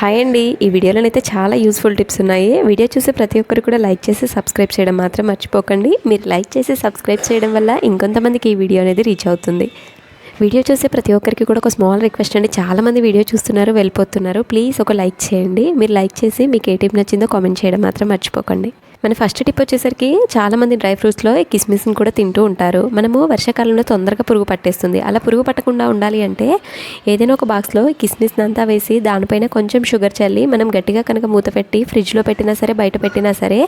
Hi అండి. ఈ వీడియోలో అయితే చాలా యూస్ఫుల్ టిప్స్ ఉన్నాయి. వీడియో చూసి ప్రతి ఒక్కరు కూడా లైక్ చేసి సబ్స్క్రైబ్ చేయడం మాత్రం మర్చిపోకండి. మీరు లైక్ చేసి సబ్స్క్రైబ్ చేయడం వల్ల ఇంకొంతమందికి ఈ వీడియో అనేది రీచ్ అవుతుంది. వీడియో చూసే ప్రతి ఒక్కరికి కూడా ఒక స్మాల్ రిక్వెస్ట్ అండి. చాలామంది వీడియో చూస్తున్నారు వెళ్ళిపోతున్నారు. ప్లీజ్ ఒక లైక్ చేయండి. మీరు లైక్ చేసి మీకు ఏ టిప్ నచ్చిందో కామెంట్ చేయడం మాత్రం మర్చిపోకండి. మన ఫస్ట్ టిప్ వచ్చేసరికి చాలామంది డ్రై ఫ్రూట్స్లో కిస్మిస్ని కూడా తింటూ ఉంటారు. మనము వర్షాకాలంలో తొందరగా పురుగు పట్టేస్తుంది. అలా పురుగు పట్టకుండా ఉండాలి అంటే ఏదైనా ఒక బాక్స్లో కిస్మిస్ని అంతా వేసి దానిపైన కొంచెం షుగర్ చల్లి మనం గట్టిగా కనుక మూత పెట్టి ఫ్రిడ్జ్లో పెట్టినా సరే బయట పెట్టినా సరే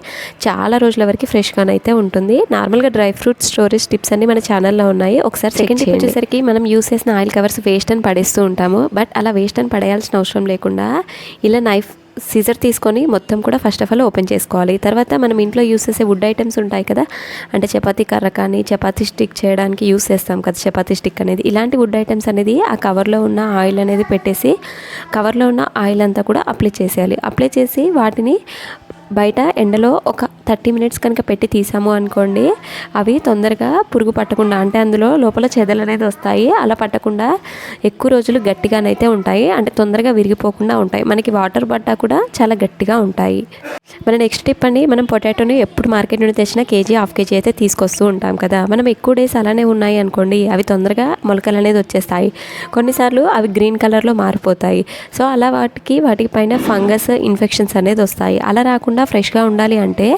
చాలా రోజుల వరకు ఫ్రెష్గానైతే ఉంటుంది. నార్మల్గా డ్రై ఫ్రూట్ స్టోరేజ్ టిప్స్ అన్ని మన ఛానల్లో ఉన్నాయి. ఒకసారి సెకండ్ టిప్ వచ్చేసరికి మనం యూస్ చేసిన ఆయిల్ కవర్స్ వేస్ట్ అని పడేస్తూ ఉంటాము. బట్ అలా వేస్ట్ అని పడేయాల్సిన అవసరం లేకుండా ఇలా నైఫ్ సీజర్ తీసుకొని మొత్తం కూడా ఫస్ట్ ఆఫ్ ఆల్ ఓపెన్ చేసుకోవాలి. తర్వాత మనం ఇంట్లో యూస్ చేసే వుడ్ ఐటమ్స్ ఉంటాయి కదా అంటే చపాతీ కర్ర కానీ చపాతీ స్టిక్ చేయడానికి యూస్ చేస్తాం కదా చపాతీ స్టిక్ అనేది. ఇలాంటి వుడ్ ఐటమ్స్ అనేది ఆ కవర్లో ఉన్న ఆయిల్ అనేది పెట్టేసి కవర్లో ఉన్న ఆయిల్ అంతా కూడా అప్లై చేసేయాలి. అప్లై చేసి వాటిని బయట ఎండలో ఒక థర్టీ మినిట్స్ కనుక పెట్టి తీసాము అనుకోండి అవి తొందరగా పురుగు పట్టకుండా అంటే అందులో లోపల చెదలు అనేది వస్తాయి. అలా పట్టకుండా ఎక్కువ రోజులు గట్టిగానైతే ఉంటాయి. అంటే తొందరగా విరిగిపోకుండా ఉంటాయి. మనకి వాటర్ పడ్డా కూడా చాలా గట్టిగా ఉంటాయి. మన నెక్స్ట్ టిప్ అండి మనం పొటాటోని ఎప్పుడు మార్కెట్ నుండి తెచ్చినా కేజీ హాఫ్ కేజీ అయితే తీసుకొస్తూ ఉంటాం కదా. మనం ఎక్కువ డేస్ అలానే ఉన్నాయి అనుకోండి అవి తొందరగా మొలకలు అనేది వచ్చేస్తాయి. కొన్నిసార్లు అవి గ్రీన్ కలర్లో మారిపోతాయి. సో అలా వాటికి వాటికి పైన ఫంగస్ ఇన్ఫెక్షన్స్ అనేది వస్తాయి. అలా రాకుండా ఫ్రెష్గా ఉండాలి అంటే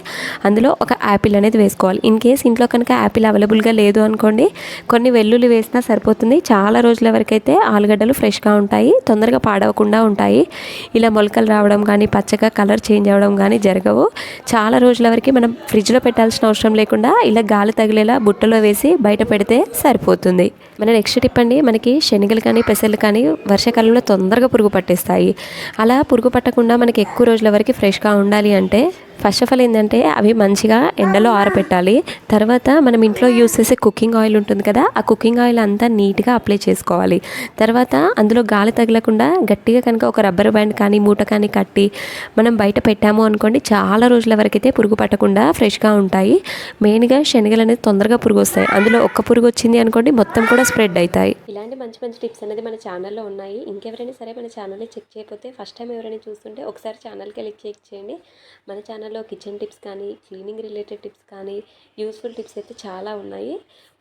అందులో ఒక యాపిల్ అనేది వేసుకోవాలి. ఇన్ కేస్ ఇంట్లో కనుక యాపిల్ అవైలబుల్గా లేదు అనుకోండి కొన్ని వెల్లుల్లి వేసినా సరిపోతుంది. చాలా రోజుల వరకైతే ఆలుగడ్డలు ఫ్రెష్గా ఉంటాయి తొందరగా పాడవకుండా ఉంటాయి. ఇలా మొలకలు రావడం కానీ పచ్చగా కలర్ చేంజ్ అవ్వడం కానీ జరగవు. చాలా రోజుల వరకు మనం ఫ్రిడ్జ్లో పెట్టాల్సిన అవసరం లేకుండా ఇలా గాలి తగిలేలా బుట్టలో వేసి బయట పెడితే సరిపోతుంది. మన నెక్స్ట్ టిప్ అండి మనకి శనగలు కానీ పెసలు కానీ వర్షాకాలంలో తొందరగా పురుగు పట్టేస్తాయి. అలా పురుగు పట్టకుండా మనకి ఎక్కువ రోజుల వరకు ఫ్రెష్గా ఉండాలి అంటే gente ఫస్ట్ ఆఫ్ ఆల్ ఏంటంటే అవి మంచిగా ఎండలో ఆరబెట్టాలి తర్వాత మనం ఇంట్లో యూస్ చేసే కుకింగ్ ఆయిల్ ఉంటుంది కదా ఆ కుకింగ్ ఆయిల్ అంతా నీట్గా అప్లై చేసుకోవాలి. తర్వాత అందులో గాలి తగలకుండా గట్టిగా కనుక ఒక రబ్బర్ బ్యాండ్ కానీ మూట కానీ కట్టి మనం బయట పెట్టాము అనుకోండి చాలా రోజుల వరకు అయితే పురుగు పట్టకుండా ఫ్రెష్గా ఉంటాయి. మెయిన్గా శనగలు అనేది తొందరగా పురుగు వస్తాయి. అందులో ఒక్క పురుగు వచ్చింది అనుకోండి మొత్తం కూడా స్ప్రెడ్ అవుతాయి. ఇలాంటి మంచి మంచి టిప్స్ అనేది మన ఛానల్లో ఉన్నాయి. ఇంకెవరైనా సరే మన ఛానల్ని చెక్ చేయకపోతే ఫస్ట్ టైం ఎవరైనా చూస్తుంటే ఒకసారి ఛానల్కి వెళ్ళి చెక్ చేయండి. మన ఛానల్లో కిచెన్ టిప్స్ కానీ క్లీనింగ్ రిలేటెడ్ టిప్స్ కానీ యూస్ఫుల్ టిప్స్ అయితే చాలా ఉన్నాయి.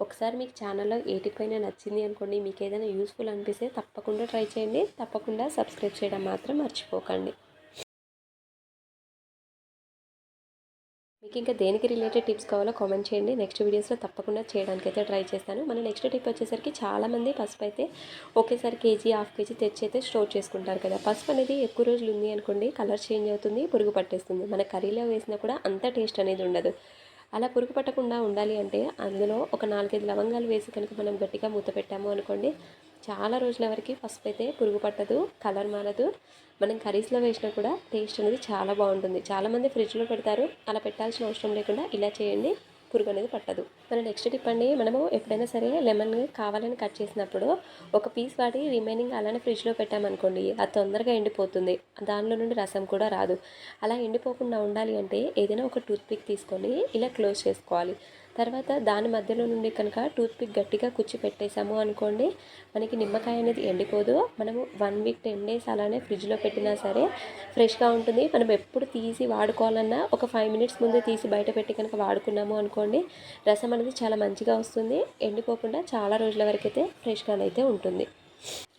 ఒకసారి మీకు ఛానల్లో ఏ టిప్ అయినా నచ్చింది అనుకోండి మీకు ఏదైనా యూస్ఫుల్ అనిపిస్తే తప్పకుండా ట్రై చేయండి. తప్పకుండా సబ్స్క్రైబ్ చేయడం మాత్రం మర్చిపోకండి. మీకు ఇంకా దేనికి రిలేటెడ్ టిప్స్ కావాలో కామెంట్ చేయండి. నెక్స్ట్ వీడియోస్లో తప్పకుండా చేయడానికి అయితే ట్రై చేస్తాను. మన నెక్స్ట్ టిప్ వచ్చేసరికి చాలామంది పసుపు అయితే ఒకేసారి కేజీ హాఫ్ కేజీ తెచ్చి అయితే స్టోర్ చేసుకుంటారు కదా. పసుపు అనేది ఎక్కువ రోజులు ఉంది అనుకోండి కలర్ చేంజ్ అవుతుంది పురుగు పట్టేస్తుంది. మన కర్రీలో వేసినా కూడా అంత టేస్ట్ అనేది ఉండదు. అలా పురుగు పట్టకుండా ఉండాలి అంటే అందులో ఒక నాలుగైదు లవంగాలు వేసి కనుక మనం గట్టిగా మూత పెట్టాము అనుకోండి చాలా రోజుల వరకు పసుపు అయితే పురుగు పట్టదు కలర్ మారదు. మనం కర్రీస్లో వేసినా కూడా టేస్ట్ అనేది చాలా బాగుంటుంది. చాలామంది ఫ్రిడ్జ్లో పెడతారు అలా పెట్టాల్సిన అవసరం లేకుండా ఇలా చేయండి పురుగు అనేది పట్టదు. మన నెక్స్ట్ టిప్ అండి మనము ఎప్పుడైనా సరే లెమన్ కావాలని కట్ చేసినప్పుడు ఒక పీస్ వాడి రిమైనింగ్ అలానే ఫ్రిడ్జ్లో పెట్టామనుకోండి అది తొందరగా ఎండిపోతుంది. దానిలో నుండి రసం కూడా రాదు. అలా ఎండిపోకుండా ఉండాలి అంటే ఏదైనా ఒక టూత్ పిక్ తీసుకొని ఇలా క్లోజ్ చేసుకోవాలి. తర్వాత దాని మధ్యలో నుండి కనుక టూత్పిక్ గట్టిగా కుచ్చి పెట్టేసాము అనుకోండి మనకి నిమ్మకాయ అనేది ఎండిపోదు. మనము వన్ వీక్ టెన్ డేస్ అలానే ఫ్రిడ్జ్లో పెట్టినా సరే ఫ్రెష్గా ఉంటుంది. మనం ఎప్పుడు తీసి వాడుకోవాలన్నా ఒక ఫైవ్ మినిట్స్ ముందే తీసి బయట పెట్టి కనుక వాడుకున్నాము అనుకోండి రసం అనేది చాలా మంచిగా వస్తుంది. ఎండిపోకుండా చాలా రోజుల వరకు అయితే ఫ్రెష్గానైతే ఉంటుంది.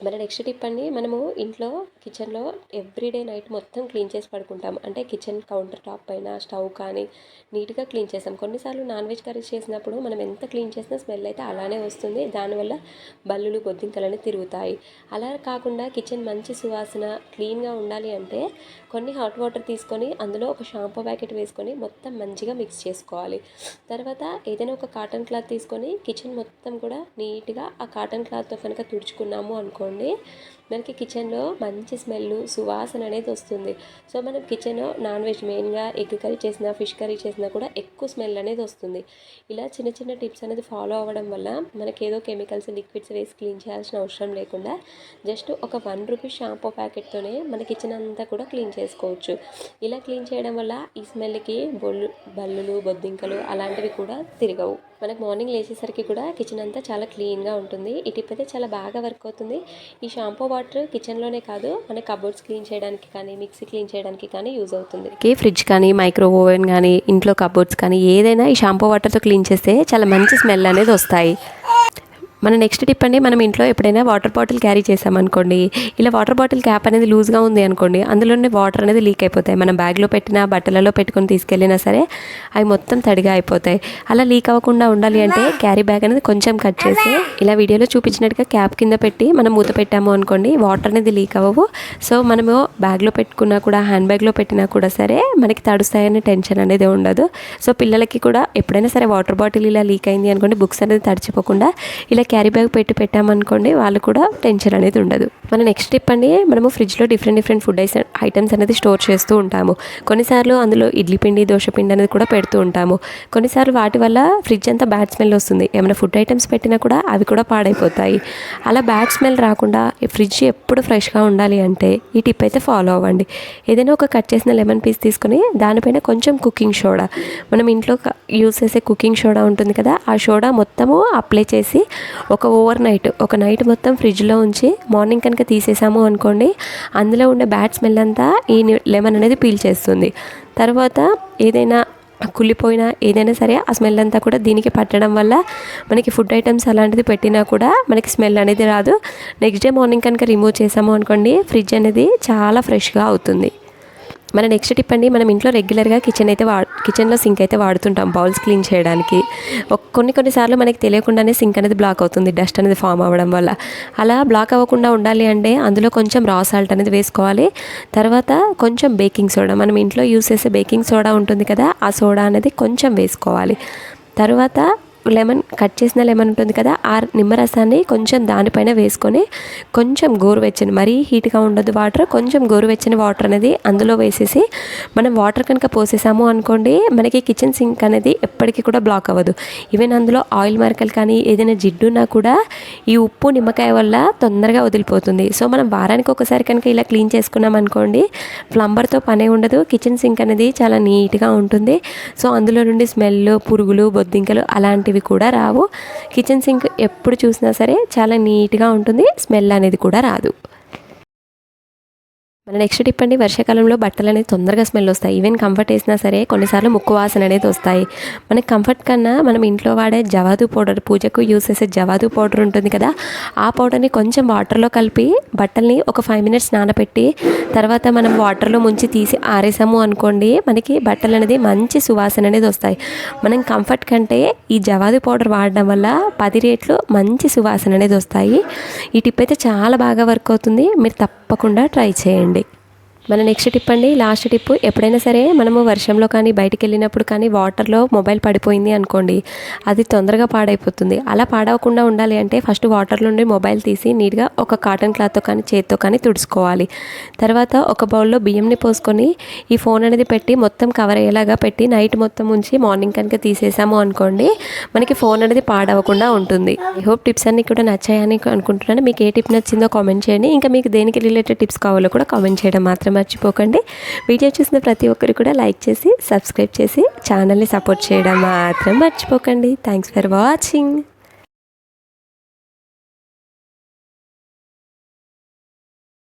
మన నెక్స్ట్ టిప్ అండి మనము ఇంట్లో కిచెన్లో ఎవ్రీడే నైట్ మొత్తం క్లీన్ చేసి పడుకుంటాం. అంటే కిచెన్ కౌంటర్ టాప్ పైన స్టవ్ కానీ నీట్గా క్లీన్ చేస్తాం. కొన్నిసార్లు నాన్ వెజ్ కర్రీస్ చేసినప్పుడు మనం ఎంత క్లీన్ చేసినా స్మెల్ అయితే అలానే వస్తుంది. దానివల్ల బల్లులు బొద్దింకలని తిరుగుతాయి. అలా కాకుండా కిచెన్ మంచి సువాసన క్లీన్గా ఉండాలి అంటే కొన్ని హాట్ వాటర్ తీసుకొని అందులో ఒక షాంపూ ప్యాకెట్ వేసుకొని మొత్తం మంచిగా మిక్స్ చేసుకోవాలి. తర్వాత ఏదైనా ఒక కాటన్ క్లాత్ తీసుకొని కిచెన్ మొత్తం కూడా నీట్గా ఆ కాటన్ క్లాత్తో కనుక తుడుచుకున్నాము అనుకోండి. మనకి కిచెన్లో మంచి స్మెల్ సువాసన అనేది వస్తుంది. సో మనం కిచెన్ నాన్ వెజ్ మెయిన్గా ఎగ్ కర్రీ చేసినా ఫిష్ కర్రీ చేసినా కూడా ఎక్కువ స్మెల్ అనేది వస్తుంది. ఇలా చిన్న చిన్న టిప్స్ అనేది ఫాలో అవ్వడం వల్ల మనకి ఏదో కెమికల్స్ లిక్విడ్స్ వేసి క్లీన్ చేయాల్సిన అవసరం లేకుండా జస్ట్ ఒక వన్ రూపీస్ షాంపూ ప్యాకెట్తోనే మన కిచెన్ అంతా కూడా క్లీన్ చేసుకోవచ్చు. ఇలా క్లీన్ చేయడం వల్ల ఈ స్మెల్కి బొల్లు బల్లులు బొద్దింకలు అలాంటివి కూడా తిరగవు. మనకు మార్నింగ్ లేచేసరికి కూడా కిచెన్ అంతా చాలా క్లీన్గా ఉంటుంది. ఈ టిప్ అయితే చాలా బాగా వర్క్ అవుతుంది. ఈ షాంపూ వాటర్ కిచెన్లోనే కాదు మన కబోర్డ్స్ క్లీన్ చేయడానికి కానీ మిక్సీ క్లీన్ చేయడానికి కానీ యూజ్ అవుతుంది. ఫ్రిడ్జ్ కానీ మైక్రో ఓవెన్ కానీ ఇంట్లో కబోర్డ్స్ కానీ ఏదైనా ఈ షాంపూ వాటర్తో క్లీన్ చేస్తే చాలా మంచి స్మెల్ అనేది వస్తాయి. మన నెక్స్ట్ టిప్ అండి మనం ఇంట్లో ఎప్పుడైనా వాటర్ బాటిల్ క్యారీ చేసామనుకోండి ఇలా వాటర్ బాటిల్ క్యాప్ అనేది లూజ్గా ఉంది అనుకోండి అందులోనే వాటర్ అనేది లీక్ అయిపోతాయి. మనం బ్యాగ్లో పెట్టినా బట్టలలో పెట్టుకొని తీసుకెళ్ళినా సరే అవి మొత్తం తడిగా అయిపోతాయి. అలా లీక్ అవ్వకుండా ఉండాలి అంటే క్యారీ బ్యాగ్ అనేది కొంచెం కట్ చేసి ఇలా వీడియోలో చూపించినట్టుగా క్యాప్ కింద పెట్టి మనం మూత పెట్టాము అనుకోండి వాటర్ అనేది లీక్ అవ్వవు. సో మనము బ్యాగ్లో పెట్టుకున్నా కూడా హ్యాండ్ బ్యాగ్లో పెట్టినా కూడా సరే మనకి తడుస్తాయనే టెన్షన్ అనేది ఉండదు. సో పిల్లలకి కూడా ఎప్పుడైనా సరే వాటర్ బాటిల్ ఇలా లీక్ అయింది అనుకోండి బుక్స్ అనేది తడిచిపోకుండా ఇలా క్యారీ బ్యాగ్ పెట్టి పెట్టామనుకోండి వాళ్ళు కూడా టెన్షన్ అనేది ఉండదు. మన నెక్స్ట్ టిప్ అండి మనము ఫ్రిడ్జ్లో డిఫరెంట్ డిఫరెంట్ ఫుడ్ ఐటమ్స్ అనేది స్టోర్ చేస్తూ ఉంటాము. కొన్నిసార్లు అందులో ఇడ్లీ పిండి దోశ పిండి అనేది కూడా పెడుతూ ఉంటాము. కొన్నిసార్లు వాటి వల్ల ఫ్రిడ్జ్ అంతా బ్యాడ్ స్మెల్ వస్తుంది. ఏమైనా ఫుడ్ ఐటమ్స్ పెట్టినా కూడా అవి కూడా పాడైపోతాయి. అలా బ్యాడ్ స్మెల్ రాకుండా ఈ ఫ్రిడ్జ్ ఎప్పుడు ఫ్రెష్గా ఉండాలి అంటే ఈ టిప్ అయితే ఫాలో అవ్వండి. ఏదైనా ఒక కట్ చేసిన లెమన్ పీస్ తీసుకొని దానిపైన కొంచెం కుకింగ్ సోడా. మనం ఇంట్లో యూస్ చేసే కుకింగ్ సోడా ఉంటుంది కదా ఆ సోడా మొత్తము అప్లై చేసి ఒక ఓవర్ నైట్ ఒక నైట్ మొత్తం ఫ్రిడ్జ్లో ఉంచి మార్నింగ్ కనుక తీసేసాము అనుకోండి అందులో ఉండే బ్యాడ్ స్మెల్ అంతా ఈ లెమన్ అనేది పీల్చేస్తుంది తర్వాత ఏదైనా కుళ్ళిపోయినా ఏదైనా సరే ఆ స్మెల్ అంతా కూడా దీనికి పట్టడం వల్ల మనకి ఫుడ్ ఐటమ్స్ అలాంటిది పెట్టినా కూడా మనకి స్మెల్ అనేది రాదు. నెక్స్ట్ డే మార్నింగ్ కనుక రిమూవ్ చేసాము అనుకోండి ఫ్రిడ్జ్ అనేది చాలా ఫ్రెష్గా అవుతుంది. మన నెక్స్ట్ టిప్ అండి మనం ఇంట్లో రెగ్యులర్గా కిచెన్ అయితే వా కిచెన్లో సింక్ అయితే వాడుతుంటాం బౌల్స్ క్లీన్ చేయడానికి. కొన్ని కొన్నిసార్లు మనకి తెలియకుండానే సింక్ అనేది బ్లాక్ అవుతుంది డస్ట్ అనేది ఫామ్ అవ్వడం వల్ల. అలా బ్లాక్ అవ్వకుండా ఉండాలి అంటే అందులో కొంచెం రా సాల్ట్ అనేది వేసుకోవాలి. తర్వాత కొంచెం బేకింగ్ సోడా మనం ఇంట్లో యూస్ చేసే బేకింగ్ సోడా ఉంటుంది కదా ఆ సోడా అనేది కొంచెం వేసుకోవాలి. తర్వాత లెమన్ కట్ చేసిన లెమన్ ఉంటుంది కదా ఆ నిమ్మరసాన్ని కొంచెం దానిపైన వేసుకొని కొంచెం గోరువెచ్చని మరీ హీట్గా ఉండదు వాటర్ కొంచెం గోరువెచ్చని వాటర్ అనేది అందులో వేసేసి మనం వాటర్ కనుక పోసేసాము అనుకోండి మనకి కిచెన్ సింక్ అనేది ఎప్పటికీ కూడా బ్లాక్ అవ్వదు. ఈవెన్ అందులో ఆయిల్ మరకలు కానీ ఏదైనా జిడ్డున్నా కూడా ఈ ఉప్పు నిమ్మకాయ వల్ల తొందరగా వదిలిపోతుంది. సో మనం వారానికి ఒకసారి కనుక ఇలా క్లీన్ చేసుకున్నాం అనుకోండి ప్లంబర్తో పనే ఉండదు కిచెన్ సింక్ అనేది చాలా నీట్గా ఉంటుంది. సో అందులో నుండి స్మెల్ పురుగులు బొద్దింకలు అలాంటివి కూడా రావు. కిచెన్ సింక్ ఎప్పుడు చూసినా సరే చాలా నీట్గా ఉంటుంది. స్మెల్ అనేది కూడా రాదు. మన నెక్స్ట్ టిప్ అండి వర్షాకాలంలో బట్టలు అనేది తొందరగా స్మెల్ వస్తాయి. ఈవెన్ కంఫర్ట్ వేసినా సరే కొన్నిసార్లు ముక్కు వాసన అనేది వస్తాయి. మనకి కంఫర్ట్ కన్నా మనం ఇంట్లో వాడే జవాదు పౌడర్ పూజకు యూస్ చేసే జవాదు పౌడర్ ఉంటుంది కదా ఆ పౌడర్ని కొంచెం వాటర్లో కలిపి బట్టల్ని ఒక ఫైవ్ మినిట్స్ నానబెట్టి తర్వాత మనం వాటర్లో ముంచి తీసి ఆరేసాము అనుకోండి మనకి బట్టలు అనేది మంచి సువాసన అనేది వస్తాయి. మనం కంఫర్ట్ కంటే ఈ జవాదు పౌడర్ వాడడం వల్ల పది రేట్లు మంచి సువాసన అనేది వస్తాయి. ఈ టిప్ అయితే చాలా బాగా వర్క్ అవుతుంది. మీరు తప్ప తప్పకుండా ట్రై చేయండి. మన నెక్స్ట్ టిప్ అండి లాస్ట్ టిప్ ఎప్పుడైనా సరే మనము వర్షంలో కానీ బయటికి వెళ్ళినప్పుడు కానీ వాటర్లో మొబైల్ పడిపోయింది అనుకోండి అది తొందరగా పాడైపోతుంది. అలా పాడవకుండా ఉండాలి అంటే ఫస్ట్ వాటర్ నుండి మొబైల్ తీసి నీట్గా ఒక కాటన్ క్లాత్తో కానీ చేత్తో కానీ తుడుచుకోవాలి. తర్వాత ఒక బౌల్లో బియ్యంని పోసుకొని ఈ ఫోన్ అనేది పెట్టి మొత్తం కవర్ అయ్యేలాగా పెట్టి నైట్ మొత్తం ఉంచి మార్నింగ్ కనుక తీసేసాము అనుకోండి మనకి ఫోన్ అనేది పాడవకుండా ఉంటుంది. ఐ హోప్ టిప్స్ అన్ని కూడా నచ్చాయని అనుకుంటున్నాను. మీకు ఏ టిప్ నచ్చిందో కామెంట్ చేయండి. ఇంకా మీకు దేనికి రిలేటెడ్ టిప్స్ కావాలో కూడా కామెంట్ చేయడం మాత్రం మర్చిపోకండి. వీడియో చూసిన ప్రతి ఒక్కరు కూడా లైక్ చేసి సబ్స్క్రైబ్ చేసి ఛానల్ని సపోర్ట్ చేయడం మాత్రం మర్చిపోకండి. Thanks for watching